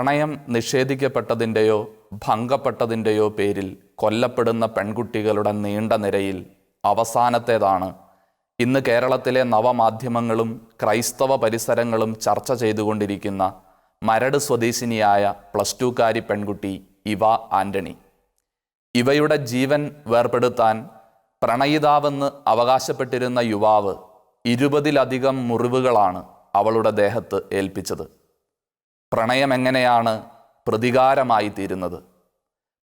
പ്രണയം നിഷേധിക്കപ്പെട്ടതിന്റെയോ ഭംഗപ്പെട്ടതിന്റെയോ പേരിൽ കൊല്ലപ്പെടുന്ന പെൺകുട്ടികളുടെ നീണ്ട നിരയിൽ അവസാനത്തേതാണ്. ഇന്ന് കേരളത്തിലെ നവമാധ്യമങ്ങളും ക്രൈസ്തവ പരിസരങ്ങളും ചർച്ച ചെയ്തുകൊണ്ടിരിക്കുന്ന മരട് സ്വദേശിനിയായ പ്ലസ് ടുക്കാരി പെൺകുട്ടി ഇവ ആന്റണി. ഇവയുടെ ജീവൻ വേർപെടുത്താൻ പ്രണയിതാവെന്ന് അവകാശപ്പെട്ടിരുന്ന യുവാവ് ഇരുപതിലധികം മുറിവുകളാണ് അവളുടെ ദേഹത്ത് ഏൽപ്പിച്ചത്. പ്രണയം എങ്ങനെയാണ് പ്രതികാരമായി തീരുന്നത്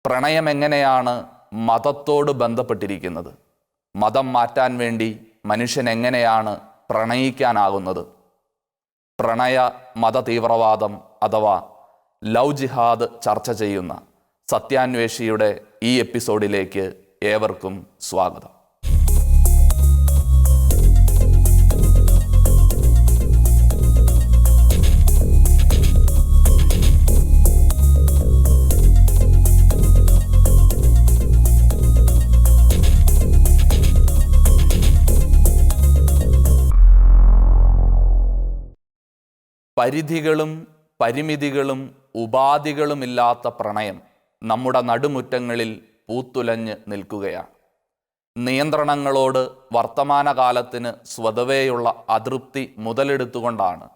പ്രണയം എങ്ങനെയാണ് മതത്തോട് ബന്ധപ്പെട്ടിരിക്കുന്നത്? മതം മാറ്റാൻ വേണ്ടി മനുഷ്യൻ എങ്ങനെയാണ് പ്രണയിക്കാനാകുന്നത്? പ്രണയ മത തീവ്രവാദം അഥവാ ലവ് ജിഹാദ് ചർച്ച ചെയ്യുന്ന സത്യാന്വേഷിയുടെ ഈ എപ്പിസോഡിലേക്ക് ഏവർക്കും സ്വാഗതം. പരിധികളും പരിമിതികളും ഉപാധികളുമില്ലാത്ത പ്രണയം നമ്മുടെ നടുമുറ്റങ്ങളിൽ പൂത്തുലഞ്ഞ് നിൽക്കുകയാണ്. നിയന്ത്രണങ്ങളോട് വർത്തമാനകാലത്തിന് സ്വതവേയുള്ള അതൃപ്തി മുതലെടുത്തുകൊണ്ടാണ്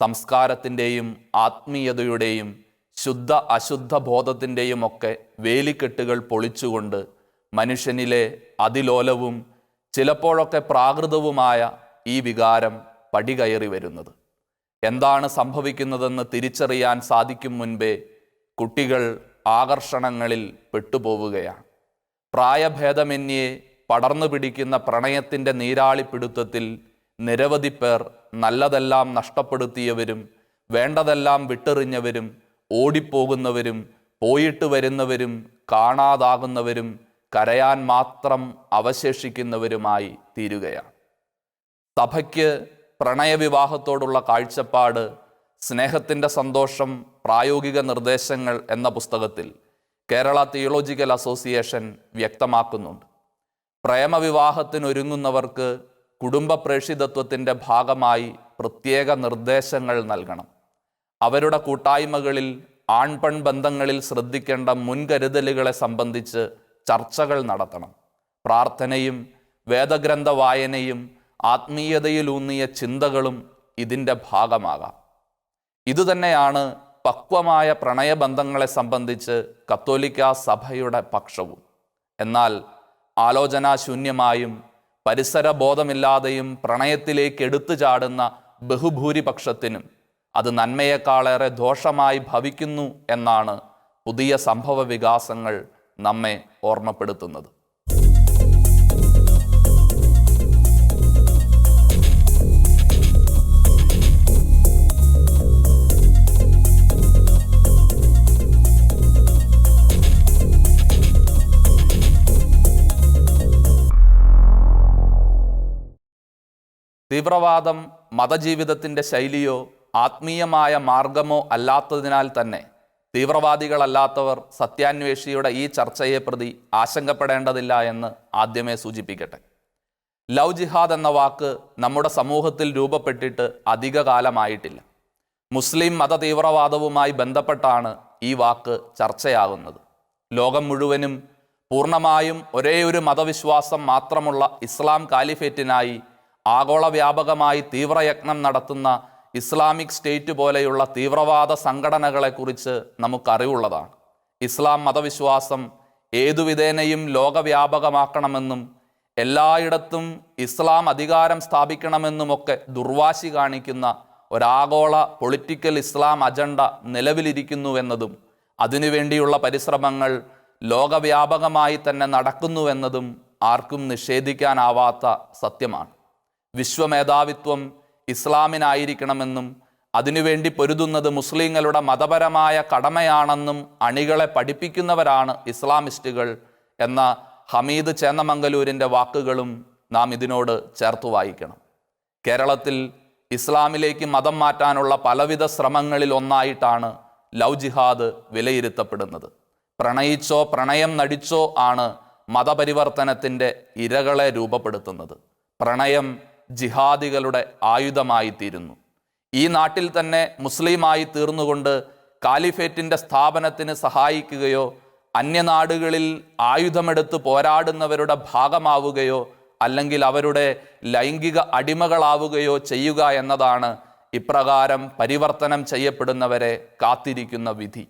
സംസ്കാരത്തിന്റെയും ആത്മീയതയുടെയും ശുദ്ധ അശുദ്ധ ബോധത്തിന്റെയും ഒക്കെ വേലിക്കെട്ടുകൾ പൊളിച്ചുകൊണ്ട് മനുഷ്യനിലെ അതിലോലവും ചിലപ്പോഴൊക്കെ പ്രാകൃതവുമായ ഈ വികാരം പടികയറി വരുന്നത്. എന്താണ് സംഭവിക്കുന്നതെന്ന് തിരിച്ചറിയാൻ സാധിക്കും മുൻപേ കുട്ടികൾ ആകർഷണങ്ങളിൽ പെട്ടുപോവുകയാണ്. പ്രായഭേദമന്യേ പടർന്നു പിടിക്കുന്ന പ്രണയത്തിന്റെ നീരാളിപ്പിടുത്തത്തിൽ നിരവധി പേർ നല്ലതെല്ലാം നഷ്ടപ്പെടുത്തിയവരും വേണ്ടതെല്ലാം വിട്ടെറിഞ്ഞവരും ഓടിപ്പോകുന്നവരും പോയിട്ട് വരുന്നവരും കാണാതാകുന്നവരും കരയാൻ മാത്രം അവശേഷിക്കുന്നവരുമായി തീരുകയാണ്. സഭയ്ക്ക് പ്രണയവിവാഹത്തോടുള്ള കാഴ്ചപ്പാട് സ്നേഹത്തിന്റെ സന്തോഷം പ്രായോഗിക നിർദ്ദേശങ്ങൾ എന്ന പുസ്തകത്തിൽ കേരള തിയോളജിക്കൽ അസോസിയേഷൻ വ്യക്തമാക്കുന്നുണ്ട്. പ്രേമവിവാഹത്തിനൊരുങ്ങുന്നവർക്ക് കുടുംബ പ്രേഷിതത്വത്തിന്റെ ഭാഗമായി പ്രത്യേക നിർദ്ദേശങ്ങൾ നൽകണം. അവരുടെ കൂട്ടായ്മകളിൽ ആൺപെൺ ബന്ധങ്ങളിൽ ശ്രദ്ധിക്കേണ്ട മുൻകരുതലുകളെ സംബന്ധിച്ച് ചർച്ചകൾ നടത്തണം. പ്രാർത്ഥനയും വേദഗ്രന്ഥ വായനയും ആത്മീയതയിലൂന്നിയ ചിന്തകളും ഇതിന്റെ ഭാഗമാകാം. ഇതുതന്നെയാണ് പക്വമായ പ്രണയബന്ധങ്ങളെ സംബന്ധിച്ച് കത്തോലിക്ക സഭയുടെ പക്ഷവും. എന്നാൽ ആലോചനാശൂന്യമായും പരിസരബോധമില്ലാതെയും പ്രണയത്തിലേക്ക് എടുത്തു ചാടുന്ന ബഹുഭൂരിപക്ഷത്തിനും അത് നന്മയേക്കാളേറെ ദോഷമായി ഭവിക്കുന്നു എന്നാണ് പുതിയ സംഭവ വികാസങ്ങൾ നമ്മെ ഓർമ്മപ്പെടുത്തുന്നത്. തീവ്രവാദം മതജീവിതത്തിന്റെ ശൈലിയോ ആത്മീയമായ മാർഗമോ അല്ലാത്തതിനാൽ തന്നെ തീവ്രവാദികളല്ലാത്തവർ സത്യാന്വേഷിയുടെ ഈ ചർച്ചയെ പ്രതി ആശങ്കപ്പെടേണ്ടതില്ല എന്ന് ആദ്യമേ സൂചിപ്പിക്കട്ടെ. ലവ് ജിഹാദ് എന്ന വാക്ക് നമ്മുടെ സമൂഹത്തിൽ രൂപപ്പെട്ടിട്ട് അധിക കാലമായിട്ടില്ല. മുസ്ലിം മത തീവ്രവാദവുമായി ബന്ധപ്പെട്ടാണ് ഈ വാക്ക് ചർച്ചയാകുന്നത്. ലോകം മുഴുവനും പൂർണമായും ഒരേ ഒരു മതവിശ്വാസം മാത്രമുള്ള ഇസ്ലാം കാലിഫേറ്റിനായി ആഗോള വ്യാപകമായി തീവ്രയത്നം നടത്തുന്ന ഇസ്ലാമിക് സ്റ്റേറ്റ് പോലെയുള്ള തീവ്രവാദ സംഘടനകളെക്കുറിച്ച് നമുക്കറിവുള്ളതാണ്. ഇസ്ലാം മതവിശ്വാസം ഏതുവിധേനയും ലോകവ്യാപകമാക്കണമെന്നും എല്ലായിടത്തും ഇസ്ലാം അധികാരം സ്ഥാപിക്കണമെന്നുമൊക്കെ ദുർവാശി കാണിക്കുന്ന ഒരാഗോള പൊളിറ്റിക്കൽ ഇസ്ലാം അജണ്ട നിലവിലിരിക്കുന്നുവെന്നതും അതിനുവേണ്ടിയുള്ള പരിശ്രമങ്ങൾ ലോകവ്യാപകമായി തന്നെ നടക്കുന്നുവെന്നതും ആർക്കും നിഷേധിക്കാനാവാത്ത സത്യമാണ്. വിശ്വമേധാവിത്വം ഇസ്ലാമിനായിരിക്കണമെന്നും അതിനുവേണ്ടി പൊരുതുന്നത് മുസ്ലിങ്ങളുടെ മതപരമായ കടമയാണെന്നും അണികളെ പഠിപ്പിക്കുന്നവരാണ് ഇസ്ലാമിസ്റ്റുകൾ എന്ന ഹമീദ് ചേന്നമംഗലൂരിന്റെ വാക്കുകളും നാം ഇതിനോട് ചേർത്ത് വായിക്കണം. കേരളത്തിൽ ഇസ്ലാമിലേക്ക് മതം മാറ്റാനുള്ള പലവിധ ശ്രമങ്ങളിൽ ഒന്നായിട്ടാണ് ലവ് ജിഹാദ് വിലയിരുത്തപ്പെടുന്നത്. പ്രണയിച്ചോ പ്രണയം നടിച്ചോ ആണ് മതപരിവർത്തനത്തിന്റെ ഇരകളെ രൂപപ്പെടുത്തുന്നത്. പ്രണയം ജിഹാദികളുടെ ആയുധമായി തീരുന്നു ഈ നാട്ടിൽ തന്നെ മുസ്ലിമായി തീർന്നുകൊണ്ട് കാലിഫേറ്റിന്റെ സ്ഥാപനത്തിന് സഹായിക്കുകയോ അന്യനാടുകളിൽ ആയുധമെടുത്ത് പോരാടുന്നവരുടെ ഭാഗമാവുകയോ അല്ലെങ്കിൽ അവരുടെ ലൈംഗിക അടിമകളാവുകയോ ചെയ്യുക എന്നതാണ് ഇപ്രകാരം പരിവർത്തനം ചെയ്യപ്പെടുന്നവരെ കാത്തിരിക്കുന്ന വിധി.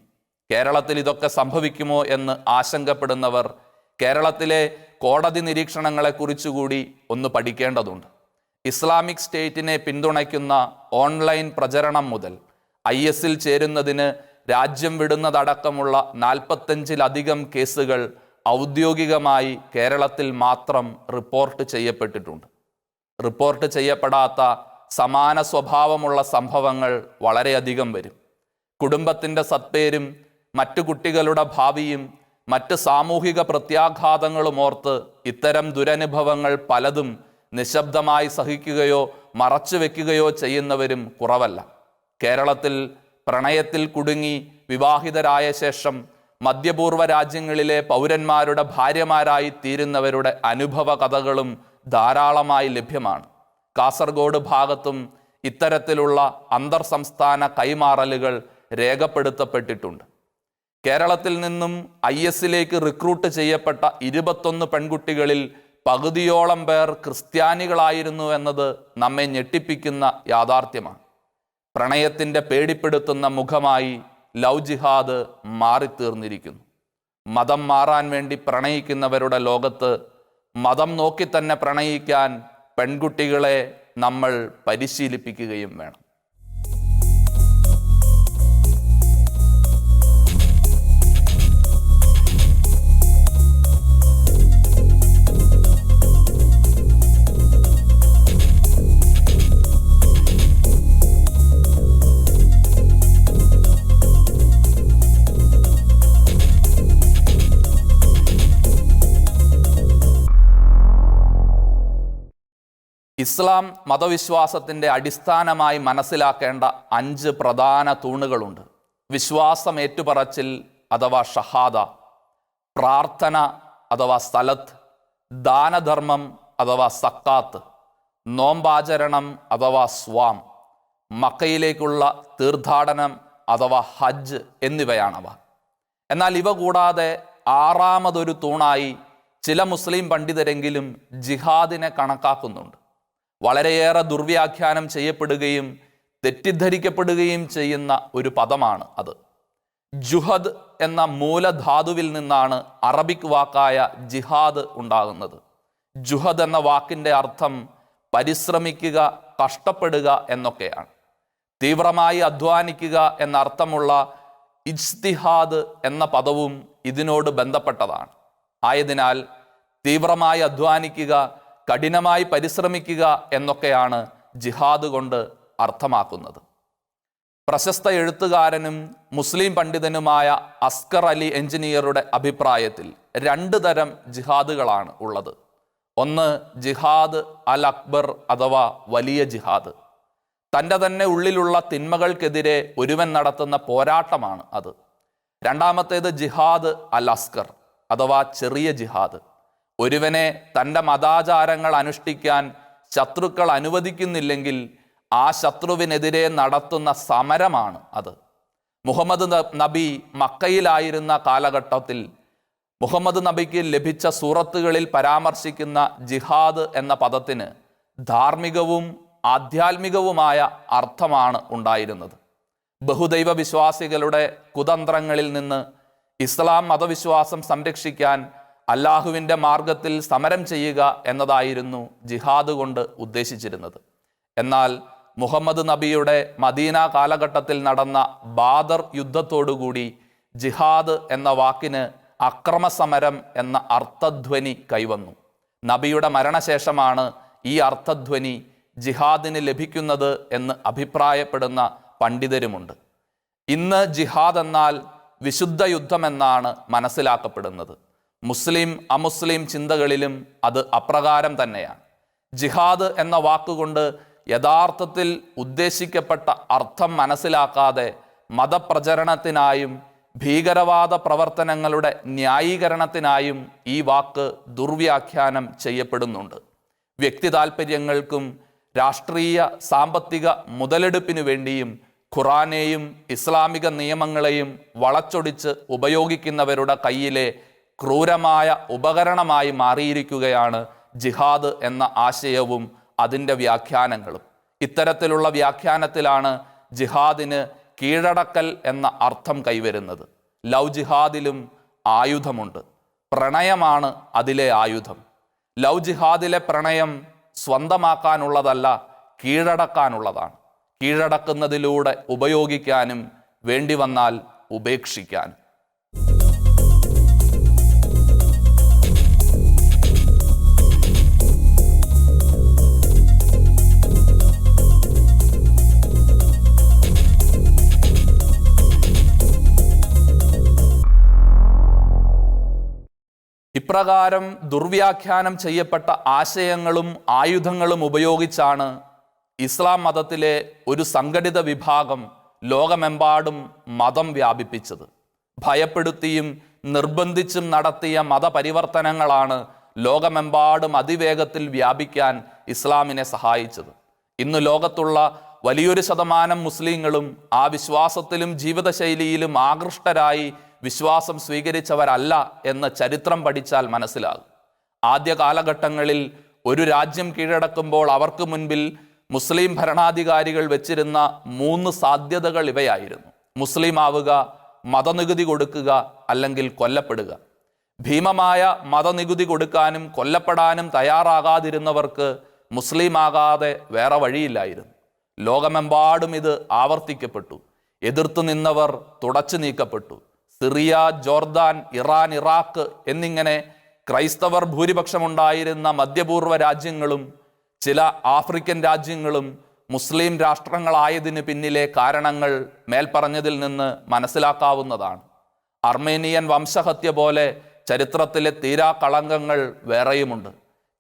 കേരളത്തിൽ ഇതൊക്കെ സംഭവിക്കുമോ എന്ന് ആശങ്കപ്പെടുന്നവർ കേരളത്തിലെ കോടതി നിരീക്ഷണങ്ങളെക്കുറിച്ചുകൂടി ഒന്ന് പഠിക്കേണ്ടതുണ്ട്. ഇസ്ലാമിക് സ്റ്റേറ്റിനെ പിന്തുണയ്ക്കുന്ന ഓൺലൈൻ പ്രചരണം മുതൽ ഐ എസിൽ ചേരുന്നതിന് രാജ്യം വിടുന്നതടക്കമുള്ള നാൽപ്പത്തഞ്ചിലധികം കേസുകൾ ഔദ്യോഗികമായി കേരളത്തിൽ മാത്രം റിപ്പോർട്ട് ചെയ്യപ്പെട്ടിട്ടുണ്ട്. റിപ്പോർട്ട് ചെയ്യപ്പെടാത്ത സമാന സ്വഭാവമുള്ള സംഭവങ്ങൾ വളരെയധികം വരും. കുടുംബത്തിന്റെ സത്പേരും മറ്റു കുട്ടികളുടെ ഭാവിയും മറ്റ് സാമൂഹിക പ്രത്യാഘാതങ്ങളും ഓർത്ത് ഇത്തരം ദുരനുഭവങ്ങൾ പലതും നിശബ്ദമായി സഹിക്കുകയോ മറച്ചു വെക്കുകയോ ചെയ്യുന്നവരും കുറവല്ല. കേരളത്തിൽ പ്രണയത്തിൽ കുടുങ്ങി വിവാഹിതരായ ശേഷം മധ്യപൂർവ രാജ്യങ്ങളിലെ പൗരന്മാരുടെ ഭാര്യമാരായി തീരുന്നവരുടെ അനുഭവ കഥകളും ധാരാളമായി ലഭ്യമാണ്. കാസർഗോഡ് ഭാഗത്തും ഇത്തരത്തിലുള്ള അന്തർ സംസ്ഥാന കൈമാറലുകൾ രേഖപ്പെടുത്തപ്പെട്ടിട്ടുണ്ട്. കേരളത്തിൽ നിന്നും ഐ എസിലേക്ക് റിക്രൂട്ട് ചെയ്യപ്പെട്ട ഇരുപത്തൊന്ന് പെൺകുട്ടികളിൽ പകുതിയോളം പേർ ക്രിസ്ത്യാനികളായിരുന്നു എന്നത് നമ്മെ ഞെട്ടിപ്പിക്കുന്ന യാഥാർത്ഥ്യമാണ്. പ്രണയത്തിന്റെ പേടിപ്പെടുത്തുന്ന മുഖമായി ലവ് ജിഹാദ് മാറിത്തീർന്നിരിക്കുന്നു. മതം മാറാൻ വേണ്ടി പ്രണയിക്കുന്നവരുടെ ലോകത്ത് മതം നോക്കി തന്നെ പ്രണയിക്കാൻ പെൺകുട്ടികളെ നമ്മൾ പരിശീലിപ്പിക്കുകയും വേണം. ഇസ്ലാം മതവിശ്വാസത്തിന്റെ അടിസ്ഥാനമായി മനസ്സിലാക്കേണ്ട അഞ്ച് പ്രധാന തൂണുകളുണ്ട്. വിശ്വാസം ഏറ്റുപറച്ചിൽ അഥവാ ഷഹാദ പ്രാർത്ഥന അഥവാ സ്ഥലത്ത് ദാനധർമ്മം അഥവാ സക്കാത്ത് നോമ്പാചരണം അഥവാ സ്വാം മക്കയിലേക്കുള്ള തീർത്ഥാടനം അഥവാ ഹജ്ജ് എന്നിവയാണവ. എന്നാൽ ഇവ കൂടാതെ ആറാമതൊരു തൂണായി ചില മുസ്ലിം പണ്ഡിതരെങ്കിലും ജിഹാദിനെ കണക്കാക്കുന്നുണ്ട്. വളരെയേറെ ദുർവ്യാഖ്യാനം ചെയ്യപ്പെടുകയും തെറ്റിദ്ധരിക്കപ്പെടുകയും ചെയ്യുന്ന ഒരു പദമാണ് അത്. ജുഹദ് എന്ന മൂലധാതുവിൽ നിന്നാണ് അറബിക് വാക്കായ ജിഹാദ് ഉണ്ടാകുന്നത്. ജുഹദ് എന്ന വാക്കിന്റെ അർത്ഥം പരിശ്രമിക്കുക കഷ്ടപ്പെടുക എന്നൊക്കെയാണ്. തീവ്രമായി അധ്വാനിക്കുക എന്ന അർത്ഥമുള്ള ഇജ്തിഹാദ് എന്ന പദവും ഇതിനോട് ബന്ധപ്പെട്ടതാണ്. ആയതിനാൽ തീവ്രമായി അധ്വാനിക്കുക കഠിനമായി പരിശ്രമിക്കുക എന്നൊക്കെയാണ് ജിഹാദ് കൊണ്ട് അർത്ഥമാക്കുന്നത്. പ്രശസ്ത എഴുത്തുകാരനും മുസ്ലിം പണ്ഡിതനുമായ അസ്കർ അലി എഞ്ചിനീയറുടെ അഭിപ്രായത്തിൽ രണ്ട് തരം ജിഹാദുകളാണ് ഉള്ളത്. ഒന്ന് ജിഹാദ് അൽ അക്ബർ അഥവാ വലിയ ജിഹാദ്. തന്റെ തന്നെ ഉള്ളിലുള്ള തിന്മകൾക്കെതിരെ ഒരുവൻ നടത്തുന്ന പോരാട്ടമാണ് അത്. രണ്ടാമത്തേത് ജിഹാദ് അൽ അസ്കർ അഥവാ ചെറിയ ജിഹാദ്. ഒരുവനെ തന്റെ മതാചാരങ്ങൾ അനുഷ്ഠിക്കാൻ ശത്രുക്കൾ അനുവദിക്കുന്നില്ലെങ്കിൽ ആ ശത്രുവിനെതിരെ നടത്തുന്ന സമരമാണ് അത്. മുഹമ്മദ് നബി മക്കയിലായിരുന്ന കാലഘട്ടത്തിൽ മുഹമ്മദ് നബിക്ക് ലഭിച്ച സൂറത്തുകളിൽ പരാമർശിക്കുന്ന ജിഹാദ് എന്ന പദത്തിന് ധാർമ്മികവും ആധ്യാത്മികവുമായ അർത്ഥമാണ് ഉണ്ടായിരുന്നത്. ബഹുദൈവ വിശ്വാസികളുടെ കുതന്ത്രങ്ങളിൽ നിന്ന് ഇസ്ലാം മതവിശ്വാസം സംരക്ഷിക്കാൻ അള്ളാഹുവിന്റെ മാർഗത്തിൽ സമരം ചെയ്യുക എന്നതായിരുന്നു ജിഹാദ് കൊണ്ട് ഉദ്ദേശിച്ചിരുന്നത്. എന്നാൽ മുഹമ്മദ് നബിയുടെ മദീന കാലഘട്ടത്തിൽ നടന്ന ബാദർ യുദ്ധത്തോടുകൂടി ജിഹാദ് എന്ന വാക്കിന് അക്രമസമരം എന്ന അർത്ഥധ്വനി കൈവന്നു. നബിയുടെ മരണശേഷമാണ് ഈ അർത്ഥധ്വനി ജിഹാദിന് ലഭിക്കുന്നത് എന്ന് അഭിപ്രായപ്പെടുന്ന പണ്ഡിതരുമുണ്ട്. ഇന്ന് ജിഹാദ് എന്നാൽ വിശുദ്ധ യുദ്ധമെന്നാണ് മനസ്സിലാക്കപ്പെടുന്നത്. മുസ്ലിം അമുസ്ലിം ചിന്തകളിലും അത് അപ്രകാരം തന്നെയാണ്. ജിഹാദ് എന്ന വാക്കുകൊണ്ട് യഥാർത്ഥത്തിൽ ഉദ്ദേശിക്കപ്പെട്ട അർത്ഥം മനസ്സിലാക്കാതെ മതപ്രചരണത്തിനായും ഭീകരവാദ പ്രവർത്തനങ്ങളുടെ ന്യായീകരണത്തിനായും ഈ വാക്ക് ദുർവ്യാഖ്യാനം ചെയ്യപ്പെടുന്നുണ്ട്. വ്യക്തി താൽപ്പര്യങ്ങൾക്കും രാഷ്ട്രീയ സാമ്പത്തിക മുതലെടുപ്പിനു വേണ്ടിയും ഖുറാനെയും ഇസ്ലാമിക നിയമങ്ങളെയും വളച്ചൊടിച്ച് ഉപയോഗിക്കുന്നവരുടെ കയ്യിലെ ക്രൂരമായ ഉപകരണമായി മാറിയിരിക്കുകയാണ് ജിഹാദ് എന്ന ആശയവും അതിന്റെ വ്യാഖ്യാനങ്ങളും. ഇത്തരത്തിലുള്ള വ്യാഖ്യാനത്തിലാണ് ജിഹാദിന് കീഴടക്കൽ എന്ന അർത്ഥം കൈവരുന്നത്. ലവ് ജിഹാദിലും ആയുധമുണ്ട്. പ്രണയമാണ് അതിലെ ആയുധം. ലവ് ജിഹാദിലെ പ്രണയം സ്വന്തമാക്കാനുള്ളതല്ല കീഴടക്കാനുള്ളതാണ്. കീഴടക്കുന്നതിലൂടെ ഉപയോഗിക്കാനും വേണ്ടി വന്നാൽ ഉപേക്ഷിക്കാനും ഇപ്രകാരം ദുർവ്യാഖ്യാനം ചെയ്യപ്പെട്ട ആശയങ്ങളും ആയുധങ്ങളും ഉപയോഗിച്ചാണ് ഇസ്ലാം മതത്തിലെ ഒരു സംഘടിത വിഭാഗം ലോകമെമ്പാടും മതം വ്യാപിപ്പിച്ചത്. ഭയപ്പെടുത്തിയും നിർബന്ധിച്ചും നടത്തിയ മതപരിവർത്തനങ്ങളാണ് ലോകമെമ്പാടും അതിവേഗത്തിൽ വ്യാപിക്കാൻ ഇസ്ലാമിനെ സഹായിച്ചത്. ഇന്ന് ലോകത്തുള്ള വലിയൊരു ശതമാനം മുസ്ലിങ്ങളും ആ വിശ്വാസത്തിലും ജീവിതശൈലിയിലും ആകൃഷ്ടരായി വിശ്വാസം സ്വീകരിച്ചവരല്ല എന്ന ചരിത്രം പഠിച്ചാൽ മനസ്സിലാകും. ആദ്യ കാലഘട്ടങ്ങളിൽ ഒരു രാജ്യം കീഴടക്കുമ്പോൾ അവർക്ക് മുൻപിൽ മുസ്ലിം ഭരണാധികാരികൾ വെച്ചിരുന്ന മൂന്ന് സാധ്യതകൾ ഇവയായിരുന്നു. മുസ്ലിം ആവുക മതനികുതി കൊടുക്കുക അല്ലെങ്കിൽ കൊല്ലപ്പെടുക. ഭീമമായ മതനികുതി കൊടുക്കാനും കൊല്ലപ്പെടാനും തയ്യാറാകാതിരുന്നവർക്ക് മുസ്ലിം ആകാതെ വേറെ വഴിയില്ലായിരുന്നു. ലോകമെമ്പാടും ഇത് ആവർത്തിക്കപ്പെട്ടു. എതിർത്തു നിന്നവർ തുടച്ചു നീക്കപ്പെട്ടു. സിറിയ ജോർദാൻ ഇറാൻ ഇറാഖ് എന്നിങ്ങനെ ക്രൈസ്തവർ ഭൂരിപക്ഷമുണ്ടായിരുന്ന മധ്യപൂർവ രാജ്യങ്ങളും ചില ആഫ്രിക്കൻ രാജ്യങ്ങളും മുസ്ലിം രാഷ്ട്രങ്ങളായതിനു പിന്നിലെ കാരണങ്ങൾ മേൽപ്പറഞ്ഞതിൽ നിന്ന് മനസ്സിലാക്കാവുന്നതാണ്. അർമേനിയൻ വംശഹത്യ പോലെ ചരിത്രത്തിലെ തീരാ കളങ്കങ്ങൾ വേറെയുമുണ്ട്.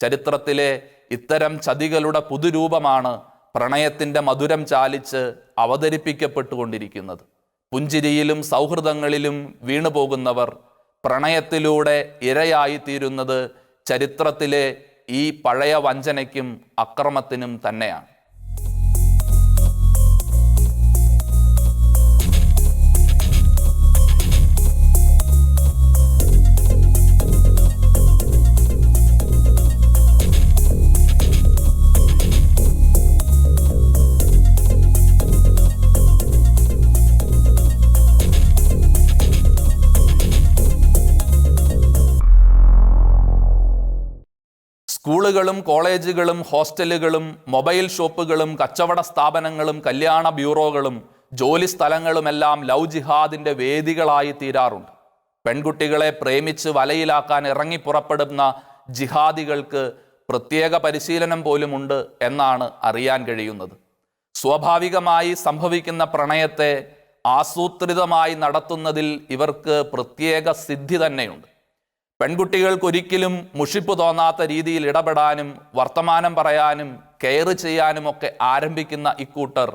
ചരിത്രത്തിലെ ഇത്തരം ചതികളുടെ പുതുരൂപമാണ് പ്രണയത്തിന്റെ മധുരം ചാലിച്ച് അവതരിപ്പിക്കപ്പെട്ടുകൊണ്ടിരിക്കുന്നത്. പുഞ്ചിരിയിലും സൗഹൃദങ്ങളിലും വീണുപോകുന്നവർ പ്രണയത്തിലൂടെ ഇരയായിത്തീരുന്നത് ചരിത്രത്തിലെ ഈ പഴയ വഞ്ചനയ്ക്കും അക്രമത്തിനും തന്നെയാണ്. സ്കൂളുകളും കോളേജുകളും ഹോസ്റ്റലുകളും മൊബൈൽ ഷോപ്പുകളും കച്ചവട സ്ഥാപനങ്ങളും കല്യാണ ബ്യൂറോകളും ജോലി സ്ഥലങ്ങളുമെല്ലാം ലവ് ജിഹാദിന്റെ വേദികളായി തീരാറുണ്ട്. പെൺകുട്ടികളെ പ്രേമിച്ച് വലയിലാക്കാൻ ഇറങ്ങി പുറപ്പെടുന്ന ജിഹാദികൾക്ക് പ്രത്യേക പരിശീലനം പോലുമുണ്ട് എന്നാണ് അറിയാൻ കഴിയുന്നത്. സ്വാഭാവികമായി സംഭവിക്കുന്ന പ്രണയത്തെ ആസൂത്രിതമായി നടത്തുന്നതിൽ ഇവർക്ക് പ്രത്യേക സിദ്ധി തന്നെയുണ്ട്. പെൺകുട്ടികൾക്കൊരിക്കലും മുഷിപ്പ് തോന്നാത്ത രീതിയിൽ ഇടപെടാനും വർത്തമാനം പറയാനും കെയർ ചെയ്യാനുമൊക്കെ ആരംഭിക്കുന്ന ഇക്കൂട്ടർ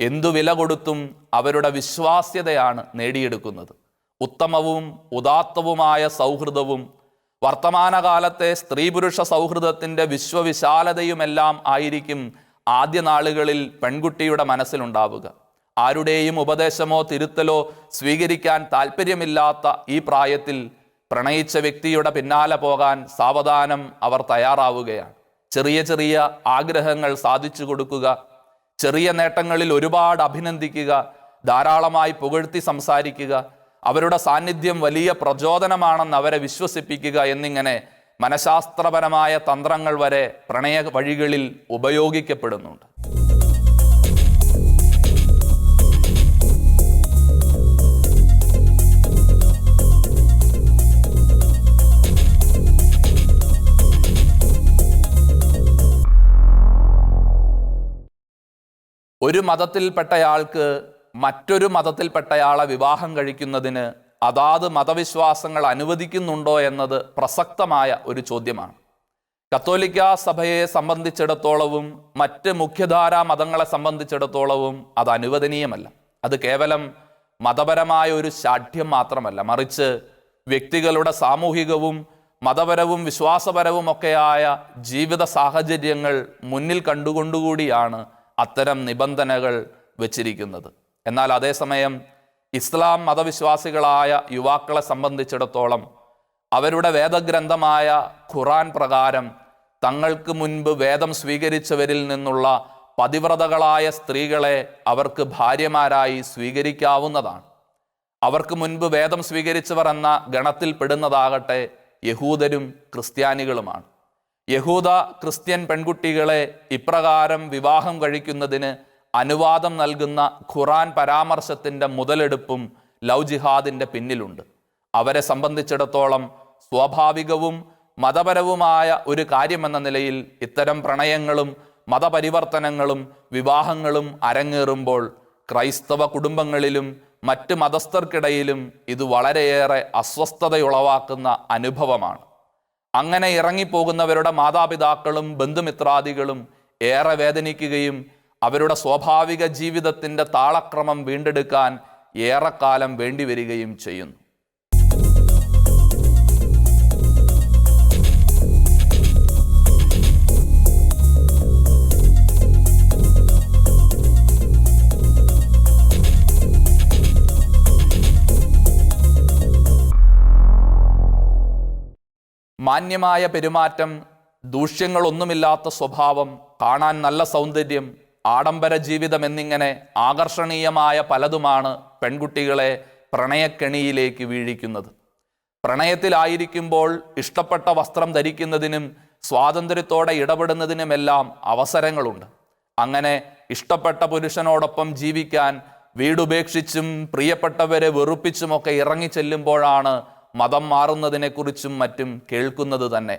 എന്തു വില കൊടുത്തും അവരുടെ വിശ്വാസ്യതയാണ് നേടിയെടുക്കുന്നത്. ഉത്തമവും ഉദാത്തവുമായ സൗഹൃദവും വർത്തമാനകാലത്തെ സ്ത്രീ പുരുഷ സൗഹൃദത്തിന്റെ വിശ്വവിശാലതയുമെല്ലാം ആയിരിക്കും ആദ്യ നാളുകളിൽ പെൺകുട്ടിയുടെ മനസ്സിലുണ്ടാവുക. ആരുടെയും ഉപദേശമോ തിരുത്തലോ സ്വീകരിക്കാൻ താല്പര്യമില്ലാത്ത ഈ പ്രായത്തിൽ പ്രണയിച്ച വ്യക്തിയുടെ പിന്നാലെ പോകാൻ സാവധാനം അവർ തയ്യാറാവുകയാണ്. ചെറിയ ചെറിയ ആഗ്രഹങ്ങൾ സാധിച്ചു കൊടുക്കുക ചെറിയ നേട്ടങ്ങളിൽ ഒരുപാട് അഭിനന്ദിക്കുക ധാരാളമായി പുകഴ്ത്തി സംസാരിക്കുക അവരുടെ സാന്നിധ്യം വലിയ പ്രചോദനമാണെന്ന് അവരെ വിശ്വസിപ്പിക്കുക എന്നിങ്ങനെ മനഃശാസ്ത്രപരമായ തന്ത്രങ്ങൾ വരെ പ്രണയ വഴികളിൽ ഉപയോഗിക്കപ്പെടുന്നുണ്ട്. ഒരു മതത്തിൽപ്പെട്ടയാൾക്ക് മറ്റൊരു മതത്തിൽപ്പെട്ടയാളെ വിവാഹം കഴിക്കുന്നതിന് അതാത് മതവിശ്വാസങ്ങൾ അനുവദിക്കുന്നുണ്ടോ എന്നത് പ്രസക്തമായ ഒരു ചോദ്യമാണ്. കത്തോലിക്ക സഭയെ സംബന്ധിച്ചിടത്തോളവും മറ്റ് മുഖ്യധാരാ മതങ്ങളെ സംബന്ധിച്ചിടത്തോളവും അത് അനുവദനീയമല്ല. അത് കേവലം മതപരമായ ഒരു ശാഠ്യം മാത്രമല്ല. മറിച്ച് വ്യക്തികളുടെ സാമൂഹികവും മതപരവും വിശ്വാസപരവും ഒക്കെയായ ജീവിത സാഹചര്യങ്ങൾ മുന്നിൽ കണ്ടുകൊണ്ടുകൂടിയാണ് അത്തരം നിബന്ധനകൾ വച്ചിരിക്കുന്നത്. എന്നാൽ അതേസമയം ഇസ്ലാം മതവിശ്വാസികളായ യുവാക്കളെ സംബന്ധിച്ചിടത്തോളം അവരുടെ വേദഗ്രന്ഥമായ ഖുറാൻ പ്രകാരം തങ്ങൾക്ക് മുൻപ് വേദം സ്വീകരിച്ചവരിൽ നിന്നുള്ള പതിവ്രതകളായ സ്ത്രീകളെ അവർക്ക് ഭാര്യമാരായി സ്വീകരിക്കാവുന്നതാണ്. അവർക്ക് മുൻപ് വേദം സ്വീകരിച്ചവർ എന്ന ഗണത്തിൽ പെടുന്നതാകട്ടെ യഹൂദരും ക്രിസ്ത്യാനികളുമാണ്. യഹൂദ ക്രിസ്ത്യൻ പെൺകുട്ടികളെ ഇപ്രകാരം വിവാഹം കഴിക്കുന്നതിന് അനുവാദം നൽകുന്ന ഖുറാൻ പരാമർശത്തിന്റെ മുതലെടുപ്പും ലവ് ജിഹാദിന്റെ പിന്നിലുണ്ട്. അവരെ സംബന്ധിച്ചിടത്തോളം സ്വാഭാവികവും മതപരവുമായ ഒരു കാര്യമെന്ന നിലയിൽ ഇത്തരം പ്രണയങ്ങളും മതപരിവർത്തനങ്ങളും വിവാഹങ്ങളും അരങ്ങേറുമ്പോൾ ക്രൈസ്തവ കുടുംബങ്ങളിലും മറ്റ് മതസ്ഥർക്കിടയിലും ഇത് വളരെയേറെ അസ്വസ്ഥതയുളവാക്കുന്ന അനുഭവമാണ്. അങ്ങനെ ഇറങ്ങിപ്പോകുന്നവരുടെ മാതാപിതാക്കളും ബന്ധുമിത്രാദികളും ഏറെ വേദനിക്കുകയും അവരുടെ സ്വാഭാവിക ജീവിതത്തിന്റെ താളക്രമം വീണ്ടെടുക്കാൻ ഏറെക്കാലം വേണ്ടിവരികയും ചെയ്യുന്നു. മാന്യമായ പെരുമാറ്റം ദൂഷ്യങ്ങളൊന്നുമില്ലാത്ത സ്വഭാവം കാണാൻ നല്ല സൗന്ദര്യം ആഡംബര ജീവിതം എന്നിങ്ങനെ ആകർഷണീയമായ പലതുമാണ് പെൺകുട്ടികളെ പ്രണയക്കെണിയിലേക്ക് വീഴിക്കുന്നത്. പ്രണയത്തിലായിരിക്കുമ്പോൾ ഇഷ്ടപ്പെട്ട വസ്ത്രം ധരിക്കുന്നതിനും സ്വാതന്ത്ര്യത്തോടെ ഇടപെടുന്നതിനുമെല്ലാം അവസരങ്ങളുണ്ട്. അങ്ങനെ ഇഷ്ടപ്പെട്ട പുരുഷനോടൊപ്പം ജീവിക്കാൻ വീടുപേക്ഷിച്ചും പ്രിയപ്പെട്ടവരെ വെറുപ്പിച്ചുമൊക്കെ ഇറങ്ങിച്ചെല്ലുമ്പോഴാണ് മതം മാറുന്നതിനെക്കുറിച്ചും മറ്റും കേൾക്കുന്നത് തന്നെ.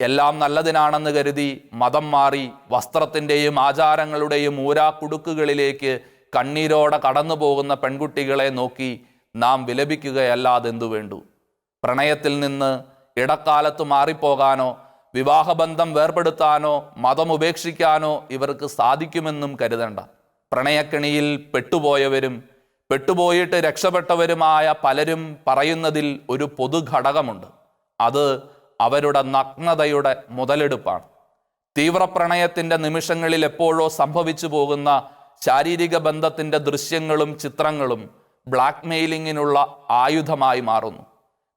എല്ലാം നല്ലതിനാണെന്ന് കരുതി മതം മാറി വസ്ത്രത്തിന്റെയും ആചാരങ്ങളുടെയും ഊരാക്കുടുക്കുകളിലേക്ക് കണ്ണീരോടെ കടന്നു പോകുന്ന പെൺകുട്ടികളെ നോക്കി നാം വിലപിക്കുകയല്ലാതെന്തു വേണ്ടു? പ്രണയത്തിൽ നിന്ന് ഇടക്കാലത്ത് മാറിപ്പോകാനോ വിവാഹബന്ധം വേർപെടുത്താനോ മതം ഉപേക്ഷിക്കാനോ ഇവർക്ക് സാധിക്കുമെന്നും കരുതണ്ട. പ്രണയക്കെണിയിൽ പെട്ടുപോയവരും പെട്ടുപോയിട്ട് രക്ഷപ്പെട്ടവരുമായ പലരും പറയുന്നതിൽ ഒരു പൊതുഘടകമുണ്ട്. അത് അവരുടെ നഗ്നതയുടെ മുതലെടുപ്പാണ്. തീവ്രപ്രണയത്തിന്റെ നിമിഷങ്ങളിൽ എപ്പോഴോ സംഭവിച്ചു പോകുന്ന ശാരീരിക ബന്ധത്തിന്റെ ദൃശ്യങ്ങളും ചിത്രങ്ങളും ബ്ലാക്ക് മെയിലിങ്ങിനുള്ള ആയുധമായി മാറുന്നു.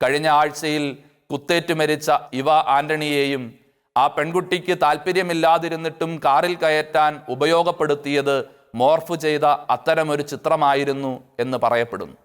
കഴിഞ്ഞ ആഴ്ചയിൽ കുത്തേറ്റ് മരിച്ച ഇവ ആന്റണിയെയും ആ പെൺകുട്ടിക്ക് താല്പര്യമില്ലാതിരുന്നിട്ടും കാറിൽ കയറ്റാൻ ഉപയോഗപ്പെടുത്തിയത് മോർഫ് ചെയ്ത അത്തരമൊരു ചിത്രമായിരുന്നു എന്ന് പറയപ്പെടുന്നു.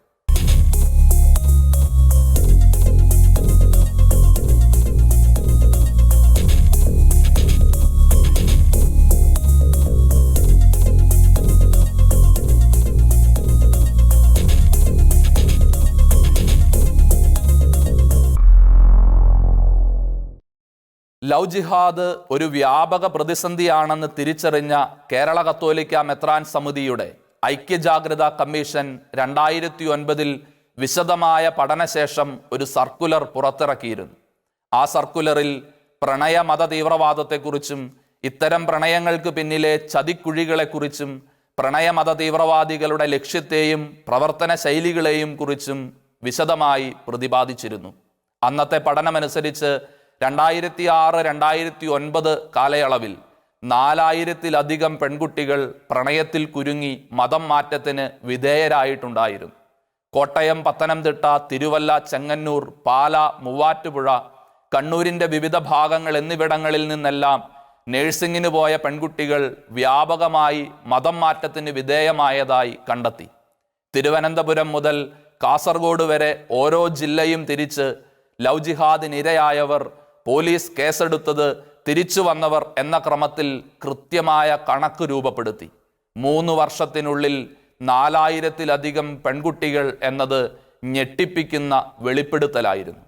ലവ് ജിഹാദ് ഒരു വ്യാപക പ്രതിസന്ധിയാണെന്ന് തിരിച്ചറിഞ്ഞ കേരള കത്തോലിക്ക മെത്രാൻ സമിതിയുടെ ഐക്യജാഗ്രത കമ്മീഷൻ രണ്ടായിരത്തി ഒൻപതിൽ വിശദമായ പഠനശേഷം ഒരു സർക്കുലർ പുറത്തിറക്കിയിരുന്നു. ആ സർക്കുലറിൽ പ്രണയ മത തീവ്രവാദത്തെക്കുറിച്ചും ഇത്തരം പ്രണയങ്ങൾക്ക് പിന്നിലെ ചതിക്കുഴികളെക്കുറിച്ചും പ്രണയമത തീവ്രവാദികളുടെ ലക്ഷ്യത്തെയും പ്രവർത്തന ശൈലികളെയും കുറിച്ചും വിശദമായി പ്രതിപാദിച്ചിരുന്നു. അന്നത്തെ പഠനമനുസരിച്ച് രണ്ടായിരത്തി ആറ് രണ്ടായിരത്തി ഒൻപത് കാലയളവിൽ നാലായിരത്തിലധികം പെൺകുട്ടികൾ പ്രണയത്തിൽ കുരുങ്ങി മതം മാറ്റത്തിന് വിധേയരായിട്ടുണ്ടായിരുന്നു. കോട്ടയം പത്തനംതിട്ട തിരുവല്ല ചെങ്ങന്നൂർ പാല മൂവാറ്റുപുഴ കണ്ണൂരിന്റെ വിവിധ ഭാഗങ്ങൾ എന്നിവിടങ്ങളിൽ നിന്നെല്ലാം നഴ്സിംഗിന് പോയ പെൺകുട്ടികൾ വ്യാപകമായി മതം മാറ്റത്തിന് വിധേയമായതായി കണ്ടെത്തി. തിരുവനന്തപുരം മുതൽ കാസർഗോഡ് വരെ ഓരോ ജില്ലയും തിരിച്ച് ലവ് ജിഹാദിനിരയായവർ പോലീസ് കേസെടുത്തത് തിരിച്ചു വന്നവർ എന്ന ക്രമത്തിൽ കൃത്യമായ കണക്ക് രൂപപ്പെടുത്തി. മൂന്ന് വർഷത്തിനുള്ളിൽ നാലായിരത്തിലധികം പെൺകുട്ടികൾ എന്നത് ഞെട്ടിപ്പിക്കുന്ന വെളിപ്പെടുത്തലായിരുന്നു.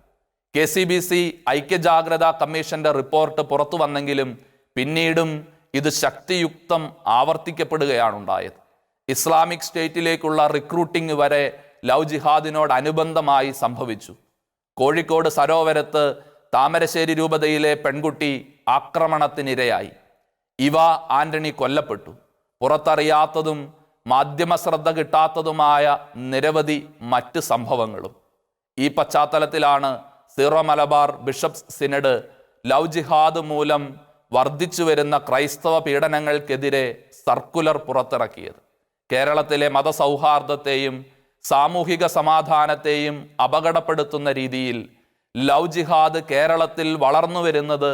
കെ സി ബി സി ഐക്യജാഗ്രതാ കമ്മീഷന്റെ റിപ്പോർട്ട് പുറത്തു വന്നെങ്കിലും പിന്നീടും ഇത് ശക്തിയുക്തം ആവർത്തിക്കപ്പെടുകയാണുണ്ടായത്. ഇസ്ലാമിക് സ്റ്റേറ്റിലേക്കുള്ള റിക്രൂട്ടിംഗ് വരെ ലവ് ജിഹാദിനോടനുബന്ധമായി സംഭവിച്ചു. കോഴിക്കോട് സരോവരത്ത് താമരശ്ശേരി രൂപതയിലെ പെൺകുട്ടി ആക്രമണത്തിനിരയായി. ഇവ ആന്റണി കൊല്ലപ്പെട്ടു. പുറത്തറിയാത്തതും മാധ്യമ ശ്രദ്ധ കിട്ടാത്തതുമായ നിരവധി മറ്റ് സംഭവങ്ങളും. ഈ പശ്ചാത്തലത്തിലാണ് Syro Malabar bishops synod love ജിഹാദ് മൂലം വർദ്ധിച്ചു വരുന്ന ക്രൈസ്തവ പീഡനങ്ങൾക്കെതിരെ സർക്കുലർ പുറത്തിറക്കിയത്. കേരളത്തിലെ മതസൗഹാർദ്ദത്തെയും സാമൂഹിക സമാധാനത്തെയും അപകടപ്പെടുത്തുന്ന രീതിയിൽ ലവ് ജിഹാദ് കേരളത്തിൽ വളർന്നു വരുന്നത്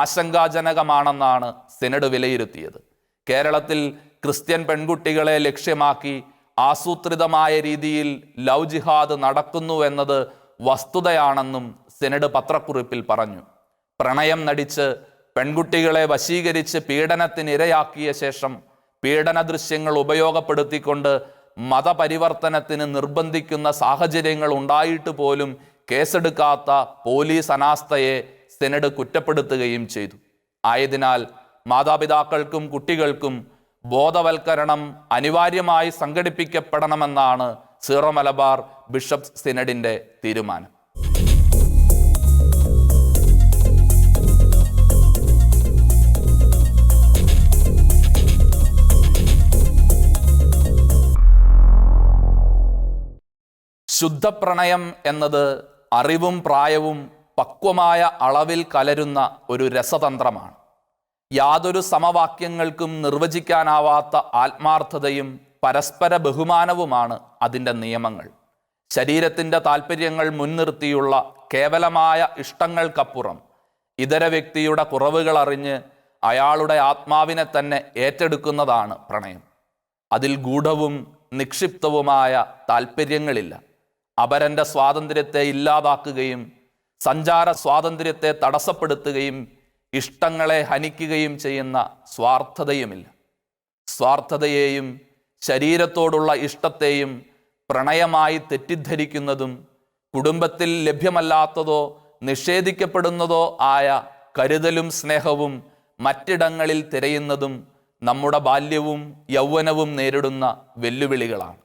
ആശങ്കാജനകമാണെന്നാണ് സെനഡ് വിലയിരുത്തിയത്. കേരളത്തിൽ ക്രിസ്ത്യൻ പെൺകുട്ടികളെ ലക്ഷ്യമാക്കി ആസൂത്രിതമായ രീതിയിൽ ലവ് ജിഹാദ് നടക്കുന്നു എന്നത് വസ്തുതയാണെന്നും സെനഡ് പത്രക്കുറിപ്പിൽ പറഞ്ഞു. പ്രണയം നടിച്ച് പെൺകുട്ടികളെ വശീകരിച്ച് പീഡനത്തിനിരയാക്കിയ ശേഷം പീഡന ദൃശ്യങ്ങൾ ഉപയോഗപ്പെടുത്തിക്കൊണ്ട് മതപരിവർത്തനത്തിന് നിർബന്ധിക്കുന്ന സാഹചര്യങ്ങൾ ഉണ്ടായിട്ട് പോലും കേസെടുക്കാത്ത പോലീസ് അനാസ്ഥയെ സെനഡ് കുറ്റപ്പെടുത്തുകയും ചെയ്തു. ആയതിനാൽ മാതാപിതാക്കൾക്കും കുട്ടികൾക്കും ബോധവൽക്കരണം അനിവാര്യമായി സംഘടിപ്പിക്കപ്പെടണമെന്നാണ് സീറോ മലബാർ ബിഷപ്പ് സിനഡിന്റെ തീരുമാനം. ശുദ്ധപ്രണയം എന്നത് അറിവും പ്രായവും പക്വമായ അളവിൽ കലരുന്ന ഒരു രസതന്ത്രമാണ്. യാതൊരു സമവാക്യങ്ങൾക്കും നിർവചിക്കാനാവാത്ത ആത്മാർത്ഥതയും പരസ്പര ബഹുമാനവുമാണ് അതിന്റെ നിയമങ്ങൾ. ശരീരത്തിന്റെ താല്പര്യങ്ങൾ മുൻനിർത്തിയുള്ള കേവലമായ ഇഷ്ടങ്ങൾക്കപ്പുറം ഇതര വ്യക്തിയുടെ കുറവുകൾ അറിഞ്ഞ് അയാളുടെ ആത്മാവിനെ തന്നെ ഏറ്റെടുക്കുന്നതാണ് പ്രണയം. അതിൽ ഗൂഢവും നിക്ഷിപ്തവുമായ താല്പര്യങ്ങളില്ല അപരന്റെ സ്വാതന്ത്ര്യത്തെ ഇല്ലാതാക്കുകയും സഞ്ചാര സ്വാതന്ത്ര്യത്തെ തടസ്സപ്പെടുത്തുകയും ഇഷ്ടങ്ങളെ ഹനിക്കുകയും ചെയ്യുന്ന സ്വാർത്ഥതയുമില്ല. സ്വാർത്ഥതയെയും ശരീരത്തോടുള്ള ഇഷ്ടത്തെയും പ്രണയമായി തെറ്റിദ്ധരിക്കുന്നതും കുടുംബത്തിൽ ലഭ്യമല്ലാത്തതോ നിഷേധിക്കപ്പെടുന്നതോ ആയ കരുതലും സ്നേഹവും മറ്റിടങ്ങളിൽ തിരയുന്നതും നമ്മുടെ ബാല്യവും യൗവനവും നേരിടുന്ന വെല്ലുവിളികളാണ്.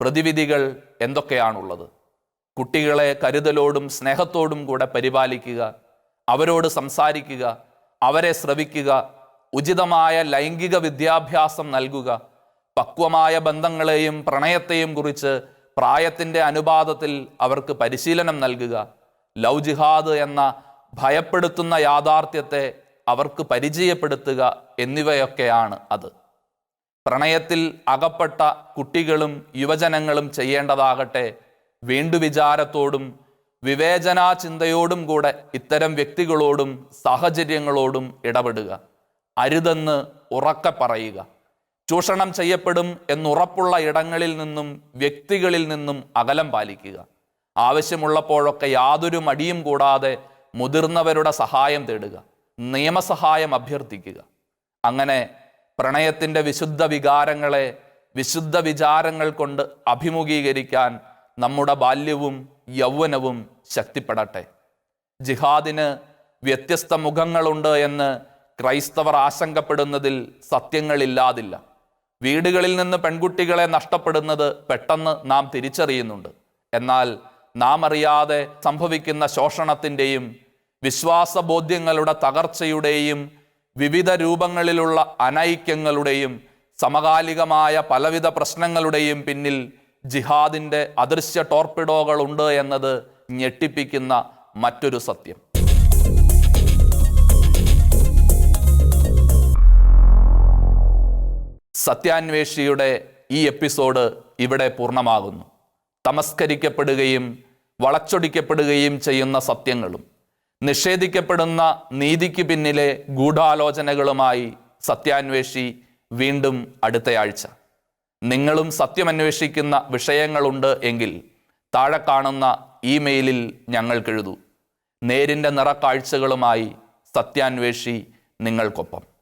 പ്രതിവിധികൾ എന്തൊക്കെയാണുള്ളത്? കുട്ടികളെ കരുതലോടും സ്നേഹത്തോടും കൂടെ പരിപാലിക്കുക അവരോട് സംസാരിക്കുക അവരെ ശ്രവിക്കുക ഉചിതമായ ലൈംഗിക വിദ്യാഭ്യാസം നൽകുക പക്വമായ ബന്ധങ്ങളെയും പ്രണയത്തെയും കുറിച്ച് പ്രായത്തിന്റെ അനുപാതത്തിൽ അവർക്ക് പരിശീലനം നൽകുക ലവ് ജിഹാദ് എന്ന ഭയപ്പെടുത്തുന്ന യാഥാർത്ഥ്യത്തെ അവർക്ക് പരിചയപ്പെടുത്തുക എന്നിവയൊക്കെയാണ് അത്. പ്രണയത്തിൽ അകപ്പെട്ട കുട്ടികളും യുവജനങ്ങളും ചെയ്യേണ്ടതാകട്ടെ വീണ്ടുവിചാരത്തോടും വിവേചനാ ചിന്തയോടും കൂടെ ഇത്തരം വ്യക്തികളോടും സാഹചര്യങ്ങളോടും ഇടപെടുക. അരുതെന്ന് ഉറക്കെ പറയുക. ചൂഷണം ചെയ്യപ്പെടും എന്നുറപ്പുള്ള ഇടങ്ങളിൽ നിന്നും വ്യക്തികളിൽ നിന്നും അകലം പാലിക്കുക. ആവശ്യമുള്ളപ്പോഴൊക്കെ യാതൊരു മടിയും കൂടാതെ മുതിർന്നവരുടെ സഹായം തേടുക. നിയമസഹായം അഭ്യർത്ഥിക്കുക. അങ്ങനെ പ്രണയത്തിന്റെ വിശുദ്ധ വികാരങ്ങളെ വിശുദ്ധ വിചാരങ്ങൾ കൊണ്ട് അഭിമുഖീകരിക്കാൻ നമ്മുടെ ബാല്യവും യൗവനവും ശക്തിപ്പെടട്ടെ. ജിഹാദിന് വ്യത്യസ്ത മുഖങ്ങളുണ്ട് എന്ന് ക്രൈസ്തവർ ആശങ്കപ്പെടുന്നതിൽ സത്യങ്ങളില്ലാതില്ല. വീടുകളിൽ നിന്ന് പെൺകുട്ടികളെ നഷ്ടപ്പെടുന്നത് പെട്ടെന്ന് നാം തിരിച്ചറിയുന്നുണ്ട്. എന്നാൽ നാം അറിയാതെ സംഭവിക്കുന്ന ശോഷണത്തിന്റെയും വിശ്വാസബോധ്യങ്ങളുടെ തകർച്ചയുടെയും വിവിധ രൂപങ്ങളിലുള്ള അനൈക്യങ്ങളുടെയും സമകാലികമായ പലവിധ പ്രശ്നങ്ങളുടെയും പിന്നിൽ ജിഹാദിന്റെ അദൃശ്യ ടോർപിഡോകളുണ്ട് എന്നത് ഞെട്ടിപ്പിക്കുന്ന മറ്റൊരു സത്യം. സത്യാന്വേഷിയുടെ ഈ എപ്പിസോഡ് ഇവിടെ പൂർണമാകുന്നു. തമസ്കരിക്കപ്പെടുകയും വളച്ചൊടിക്കപ്പെടുകയും ചെയ്യുന്ന സത്യങ്ങളും. നിഷേധിക്കപ്പെടുന്ന നീതിക്ക് പിന്നിലെ ഗൂഢാലോചനകളുമായി സത്യാന്വേഷി വീണ്ടും അടുത്തയാഴ്ച. നിങ്ങളും സത്യമന്വേഷിക്കുന്ന വിഷയങ്ങളുണ്ട് എങ്കിൽ താഴെ കാണുന്ന ഇമെയിലിൽ ഞങ്ങൾക്കെഴുതൂ. നേരിന്റെ നിറക്കാഴ്ചകളുമായി സത്യാന്വേഷി നിങ്ങൾക്കൊപ്പം.